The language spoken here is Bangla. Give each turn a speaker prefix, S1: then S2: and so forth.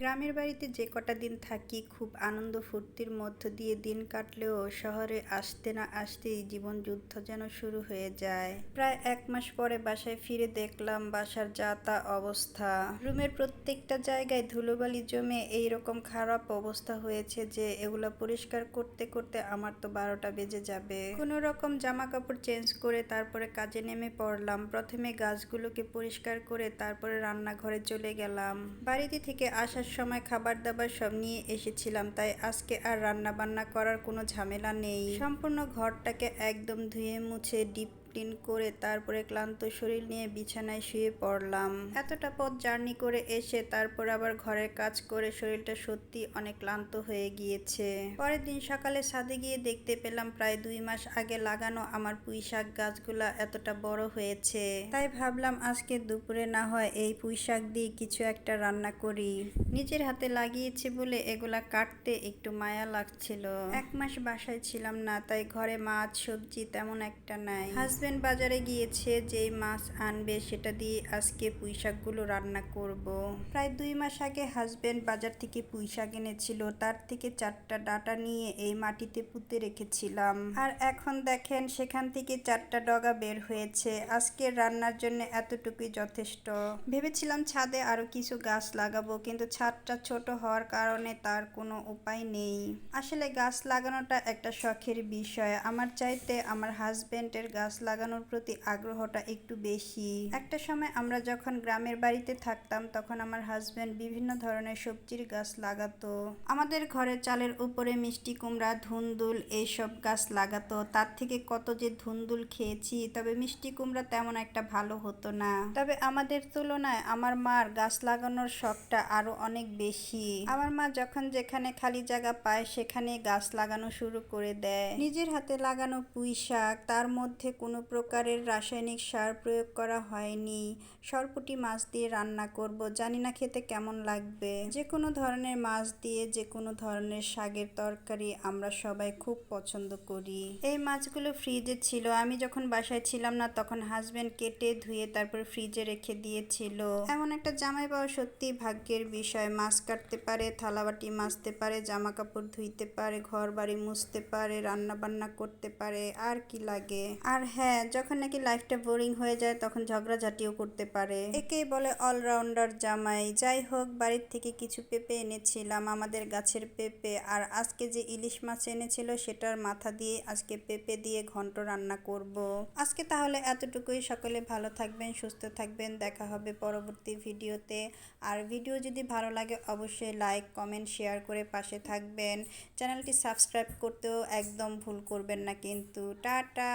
S1: গ্রামের বাড়িতে যে কটা দিন থাকি, খুব আনন্দ ফুর্তির মধ্য দিয়ে দিন কাটলেও শহরে আসতে না আসতেই জীবন যুদ্ধ যেন শুরু হয়ে যায়। প্রায় এক মাস পরে বাসায় ফিরে দেখলাম বাসার যা তা অবস্থা। রুমের প্রত্যেকটা জায়গায় ধুলোবালি জমে এইরকম খারাপ অবস্থা হয়েছে যে এগুলো পরিষ্কার করতে করতে আমার তো বারোটা বেজে যাবে। কোনো রকম জামা কাপড় চেঞ্জ করে তারপরে কাজে নেমে পড়লাম। প্রথমে গাছগুলোকে পরিষ্কার করে তারপরে রান্নাঘরে চলে গেলাম। বাড়িতে থেকে আসার সময় খাবার দাবার সব নিয়ে এসেছিলাম, তাই আজকে আর রান্না বান্না করার কোনো ঝামেলা নেই। সম্পূর্ণ ঘরটাকে একদম ধুয়ে মুছে, ডিপ ক্লিন করে তারপরে ক্লান্ত শরীর নিয়ে বিছানায় শুয়ে পড়লাম। এতটা পথ জার্নি করে এসে তারপর আবার ঘরের কাজ করে শরীরটা সত্যি অনেক ক্লান্ত হয়ে গিয়েছে। পরের দিন সকালে ছাদে গিয়ে দেখতে পেলাম প্রায় দুই মাস আগে লাগানো আমার পুঁই শাক গাছগুলা এতটা বড় হয়েছে। তাই ভাবলাম আজকে দুপুরে না হয় এই পুঁই শাক দিয়ে কিছু একটা রান্না করি। নিজের হাতে লাগিয়েছি বলে এগুলা কাটতে একটু মায়া লাগছিল। এক মাস বাসায় ছিলাম না, তাই ঘরে মাছ, সবজি তেমন একটা নাই। হাজবেন্ড বাজারে গিয়েছে, যেই মাছ আনবে সেটা দিয়ে আজকে পুঁই শাকগুলো রান্না করব। প্রায় দুই মাস আগে হাজব্যান্ড বাজার থেকে পুঁই শাক এনেছিল, তার থেকে চারটা ডাটা নিয়ে এই মাটিতে পুঁতে রেখেছিলাম। আর এখন দেখেন সেখান থেকে চারটা ডগা বের হয়েছে আজকের রান্নার জন্য এতটুকুই যথেষ্ট। ভেবেছিলাম ছাদে আরও কিছু গাছ লাগাবো, কিন্তু ছাদটা ছোট হওয়ার কারণে তার কোনো উপায় নেই। আসলে গাছ লাগানোটা একটা শখের বিষয়। আমার চাইতে আমার হাজব্যান্ডের গাছ লাগানোর প্রতি আগ্রহটা একটু বেশি। একটা সময় আমরা যখন গ্রামের বাড়িতে থাকতাম, তখন আমার হাজবেন্ড বিভিন্ন ধরনের সবজির গাছ লাগাতো। আমাদের ঘরের চালের উপরে মিষ্টি কুমড়া, ধুন্দুল এইসব গাছ লাগাতো। তার থেকে কত যে ধুন্দুল খেয়েছি, তবে মিষ্টি কুমড়া তেমন একটা ভালো হতো না। তবে আমাদের তুলনায় আমার মার গাছ লাগানোর শখটা আরও অনেক বেশি। আমার মা যখন যেখানে খালি জায়গা পায় সেখানে গাছ লাগানো শুরু করে দেয়। নিজের হাতে লাগানো পুঁই শাক তার মধ্যে কোনো প্রকারের রাসায়নিক সার প্রয়োগ করা হয়নি। সরপুটি মাছ দিয়ে রান্না করব, জানি না খেতে কেমন লাগবে। যে কোনো ধরনের মাছ দিয়ে যে কোনো ধরনের শাকের তরকারি আমরা সবাই খুব পছন্দ করি। এই মাছগুলো ফ্রিজে ছিল। আমি যখন বাসায় ছিলাম না, তখন হাজবেন্ড কেটে ধুয়ে তারপর ফ্রিজে রেখে দিয়েছিল। এমন একটা জামাই পাওয়া সত্যি ভাগ্যের বিষয়। মাছ কাটতে পারে, থালাবাটি মাজতে পারে জামা কাপড় ধুইতে পারে ঘর বাড়ি মুছতে পারে রান্না বান্না করতে পারে, আর কি লাগে। আর হ্যাঁ যখন নাকি লাইফটা বোরিং হয়ে যায়, তখন ঝগড়াঝাটিও করতে পারে। একেই বলে অলরাউন্ডার জামাই। যাই হোক, বাড়ির থেকে কিছু পেঁপে এনেছিলাম আমাদের গাছের পেঁপে, আর আজকে যে ইলিশ মাছ এনেছিল, সেটার মাথা দিয়ে আজকে পেঁপে দিয়ে ঘন্ট রান্না করব। আজকে তাহলে এতটুকুই। সকলে ভালো থাকবেন, সুস্থ থাকবেন। দেখা হবে পরবর্তী ভিডিওতে। আর ভিডিও যদি ভালো লাগে, অবশ্যই লাইক কমেন্ট শেয়ার করে পাশে থাকবেন। চ্যানেলটি সাবস্ক্রাইব করতেও একদম ভুল করবেন না কিন্তু। টাটা!